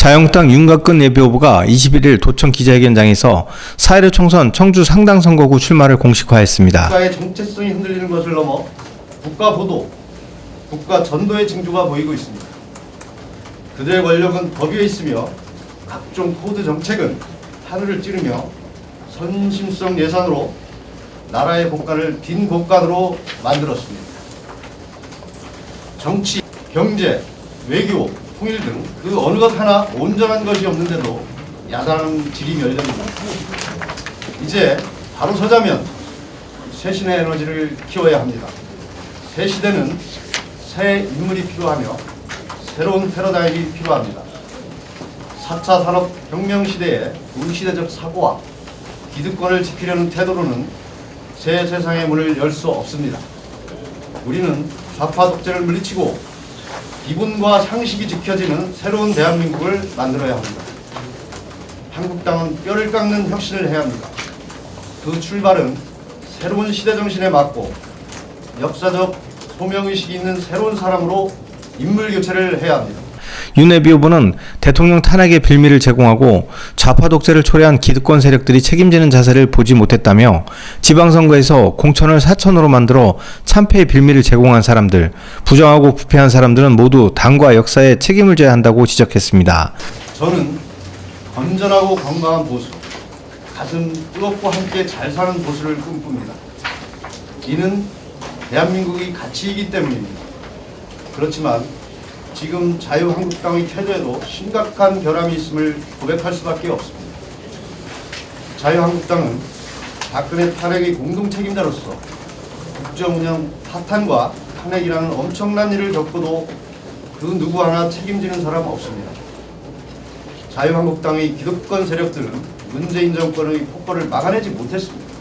자유한국당 윤곽근 예비후보가 21일 도청 기자회견장에서 4.15 총선 청주 상당 선거구 출마를 공식화했습니다. 국가의 정체성이 흔들리는 것을 넘어 국가 보도, 국가 전도의 징조가 보이고 있습니다. 그들의 권력은 법 위에 있으며 각종 코드 정책은 하늘을 찌르며 선심성 예산으로 나라의 국가를 빈 곳간으로 만들었습니다. 정치, 경제, 외교, 통일 등 그 어느 것 하나 온전한 것이 없는데도 야당 질이 열렸습니다. 이제 바로 서자면 새신의 에너지를 키워야 합니다. 새 시대는 새 인물이 필요하며 새로운 패러다임이 필요합니다. 4차 산업혁명 시대의 우시대적 사고와 기득권을 지키려는 태도로는 새 세상의 문을 열 수 없습니다. 우리는 좌파 독재를 물리치고 기본과 상식이 지켜지는 새로운 대한민국을 만들어야 합니다. 한국당은 뼈를 깎는 혁신을 해야 합니다. 그 출발은 새로운 시대 정신에 맞고 역사적 소명의식이 있는 새로운 사람으로 인물 교체를 해야 합니다. 윤 예비후보는 대통령 탄핵의 빌미를 제공하고 좌파 독재를 초래한 기득권 세력들이 책임지는 자세를 보지 못했다며 지방선거에서 공천을 사천으로 만들어 참패의 빌미를 제공한 사람들, 부정하고 부패한 사람들은 모두 당과 역사에 책임을 져야 한다고 지적했습니다. 저는 건전하고 건강한 보수, 가슴 뜨겁고 함께 잘 사는 보수를 꿈꿉니다. 이는 대한민국의 가치이기 때문입니다. 그렇지만 지금 자유한국당의 태도에도 심각한 결함이 있음을 고백할 수밖에 없습니다. 자유한국당은 박근혜 탄핵의 공동 책임자로서 국정 운영 파탄과 탄핵이라는 엄청난 일을 겪고도 그 누구 하나 책임지는 사람 없습니다. 자유한국당의 기득권 세력들은 문재인 정권의 폭발을 막아내지 못했습니다.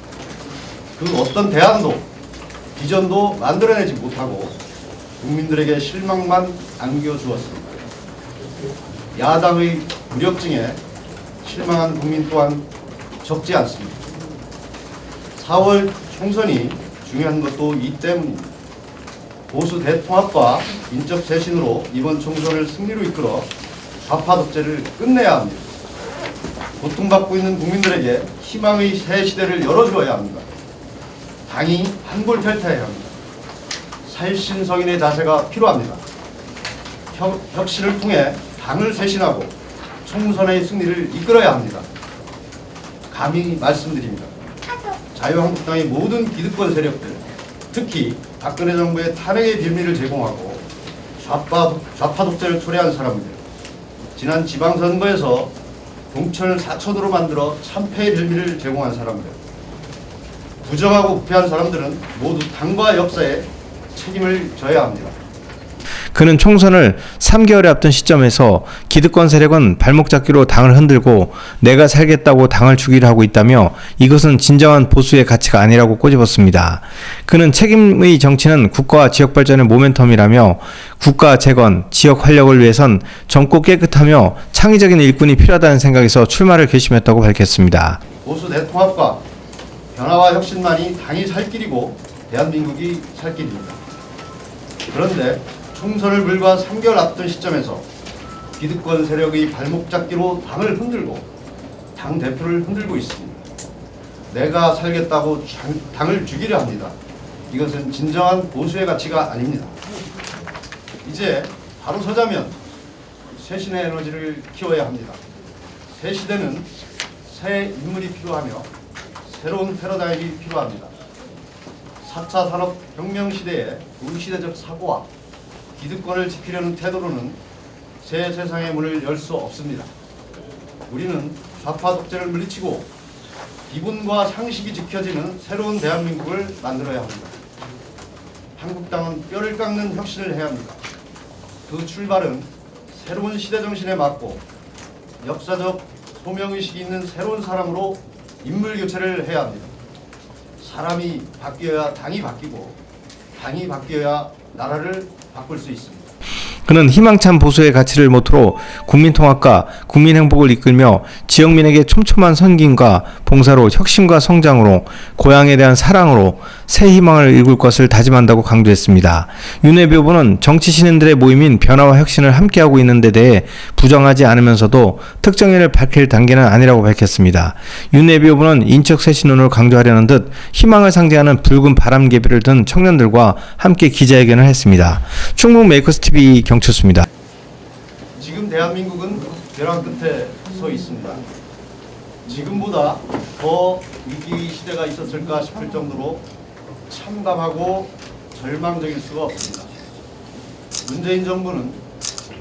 그 어떤 대안도 비전도 만들어내지 못하고 국민들에게 실망만 안겨주었습니다. 야당의 무력증에 실망한 국민 또한 적지 않습니다. 4월 총선이 중요한 것도 이 때문입니다. 보수 대통합과 인적 쇄신으로 이번 총선을 승리로 이끌어 좌파 독재를 끝내야 합니다. 고통받고 있는 국민들에게 희망의 새 시대를 열어주어야 합니다. 당이 한골 탈퇴해야 합니다. 살신성인의 자세가 필요합니다. 혁, 혁신을 통해 당을 쇄신하고 총선의 승리를 이끌어야 합니다. 감히 말씀드립니다. 자유한국당의 모든 기득권 세력들, 특히 박근혜 정부의 탄핵의 빌미를 제공하고 좌파, 좌파 독재를 초래한 사람들, 지난 지방선거에서 공천을 사천으로 만들어 참패의 빌미를 제공한 사람들, 부정하고 부패한 사람들은 모두 당과 역사에 책임을 져야 합니다. 그는 총선을 3개월에 앞둔 시점에서 기득권 세력은 발목 잡기로 당을 흔들고 내가 살겠다고 당을 주기를 하고 있다며 이것은 진정한 보수의 가치가 아니라고 꼬집었습니다. 그는 책임의 정치는 국가와 지역 발전의 모멘텀이라며 국가 재건, 지역 활력을 위해선 젊고 깨끗하며 창의적인 일꾼이 필요하다는 생각에서 출마를 결심했다고 밝혔습니다. 보수 대통합과 변화와 혁신만이 당이 살 길이고 대한민국이 살 길입니다. 그런데 총선을 불과 3개월 앞둔 시점에서 기득권 세력의 발목 잡기로 당을 흔들고 당 대표를 흔들고 있습니다. 내가 살겠다고 장- 당을 죽이려 합니다. 이것은 진정한 보수의 가치가 아닙니다. 이제 바로 서자면 새신의 에너지를 키워야 합니다. 새 시대는 새 인물이 필요하며 새로운 패러다임이 필요합니다. 4차 산업혁명 시대의 우시대적 사고와 기득권을 지키려는 태도로는 새 세상의 문을 열 수 없습니다. 우리는 좌파 독재를 물리치고 기본과 상식이 지켜지는 새로운 대한민국을 만들어야 합니다. 한국당은 뼈를 깎는 혁신을 해야 합니다. 그 출발은 새로운 시대 정신에 맞고 역사적 소명의식이 있는 새로운 사람으로 인물 교체를 해야 합니다. 사람이 바뀌어야 당이 바뀌고 당이 바뀌어야 나라를 바꿀 수 있습니다. 그는 희망찬 보수의 가치를 모토로 국민통합과 국민행복을 이끌며 지역민에게 촘촘한 선김과 봉사로 혁신과 성장으로 고향에 대한 사랑으로 새 희망을 일굴 것을 다짐한다고 강조했습니다. 윤회비 후보는 정치 신인들의 모임인 변화와 혁신을 함께하고 있는 데 대해 부정하지 않으면서도 특정인을 밝힐 단계는 아니라고 밝혔습니다. 윤회비 후보는 인적 쇄신론을 강조하려는 듯 희망을 상징하는 붉은 바람개비를 든 청년들과 함께 기자회견을 했습니다. 충북 메이커스 TV 경 철수입니다. 지금 대한민국은 벼랑 끝에 서 있습니다. 지금보다 더 위기 시대가 있었을까 싶을 정도로 참담하고 절망적일 수가 없습니다. 문재인 정부는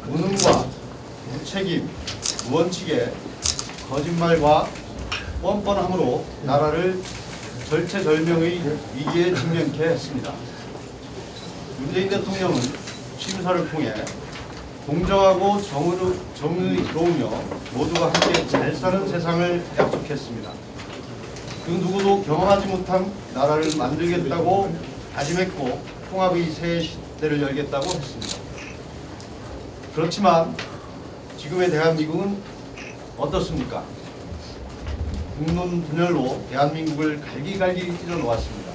무능과 무책임, 무원칙의 거짓말과 뻔뻔함으로 나라를 절체절명의 위기에 직면케 했습니다. 문재인 대통령은 취임사를 통해 공정하고 정의로, 정의로우며 모두가 함께 잘 사는 세상을 약속했습니다. 그 누구도 경험하지 못한 나라를 만들겠다고 다짐했고 통합의 새 시대를 열겠다고 했습니다. 그렇지만 지금의 대한민국은 어떻습니까? 국론 분열로 대한민국을 갈기갈기 찢어 놓았습니다.